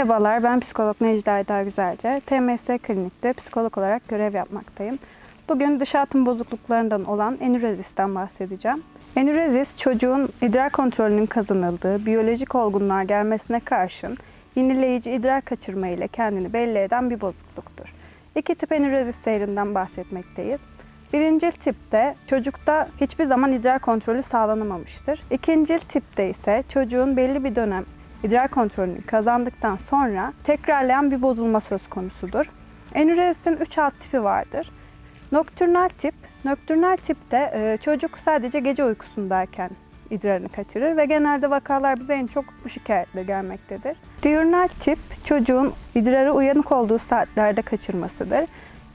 Merhabalar, ben psikolog Necla Aydar Güzelce. TMS Klinik'te psikolog olarak görev yapmaktayım. Bugün dış atım bozukluklarından olan enürezisten bahsedeceğim. Enürezis, çocuğun idrar kontrolünün kazanıldığı biyolojik olgunluğa gelmesine karşın yenileyici idrar kaçırma ile kendini belli eden bir bozukluktur. İki tip enürezis seyrinden bahsetmekteyiz. Birincil tipte çocukta hiçbir zaman idrar kontrolü sağlanamamıştır. İkincil tipte ise çocuğun belli bir dönem idrar kontrolünü kazandıktan sonra tekrarlayan bir bozulma söz konusudur. Enürezisin 3 alt tipi vardır. Nokturnal tip, nokturnal tipte e, çocuk sadece gece uykusundayken idrarını kaçırır ve genelde vakalar bize en çok bu şikayetle gelmektedir. Diurnal tip çocuğun idrarı uyanık olduğu saatlerde kaçırmasıdır.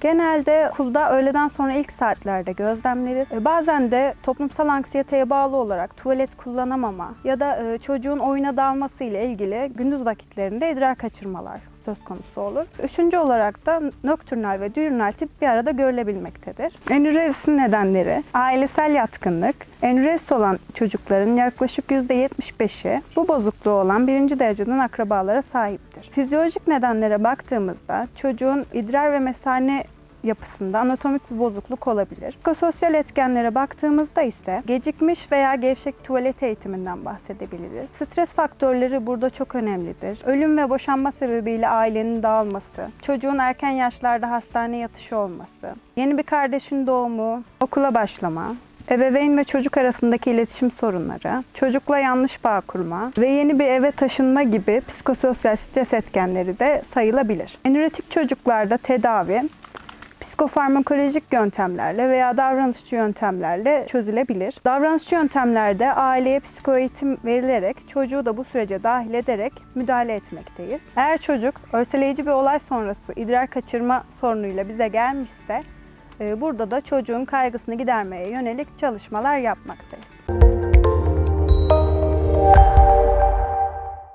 Genelde okulda öğleden sonra ilk saatlerde gözlemleriz. E, Bazen de toplumsal anksiyeteye bağlı olarak tuvalet kullanamama ya da e, çocuğun oyuna dalması ile ilgili gündüz vakitlerinde idrar kaçırmalar söz konusu olur. Üçüncü olarak da nokturnal ve diurnal tip bir arada görülebilmektedir. Enürezisin nedenleri ailesel yatkınlık, enürezis olan çocukların yaklaşık %75'i bu bozukluğu olan birinci dereceden akrabalara sahiptir. Fizyolojik nedenlere baktığımızda çocuğun idrar ve mesane yapısında anatomik bir bozukluk olabilir. Psikososyal etkenlere baktığımızda ise gecikmiş veya gevşek tuvalet eğitiminden bahsedebiliriz. Stres faktörleri burada çok önemlidir. Ölüm ve boşanma sebebiyle ailenin dağılması, çocuğun erken yaşlarda hastane yatışı olması, yeni bir kardeşin doğumu, okula başlama, Ebeveyn ve çocuk arasındaki iletişim sorunları, çocukla yanlış bağ kurma ve yeni bir eve taşınma gibi psikososyal stres etkenleri de sayılabilir. Enüretik çocuklarda tedavi psikofarmakolojik yöntemlerle veya davranışçı yöntemlerle çözülebilir. Davranışçı yöntemlerde aileye psikoeğitim verilerek çocuğu da bu sürece dahil ederek müdahale etmekteyiz. Eğer çocuk örseleyici bir olay sonrası idrar kaçırma sorunuyla bize gelmişse e, burada da çocuğun kaygısını gidermeye yönelik çalışmalar yapmaktayız.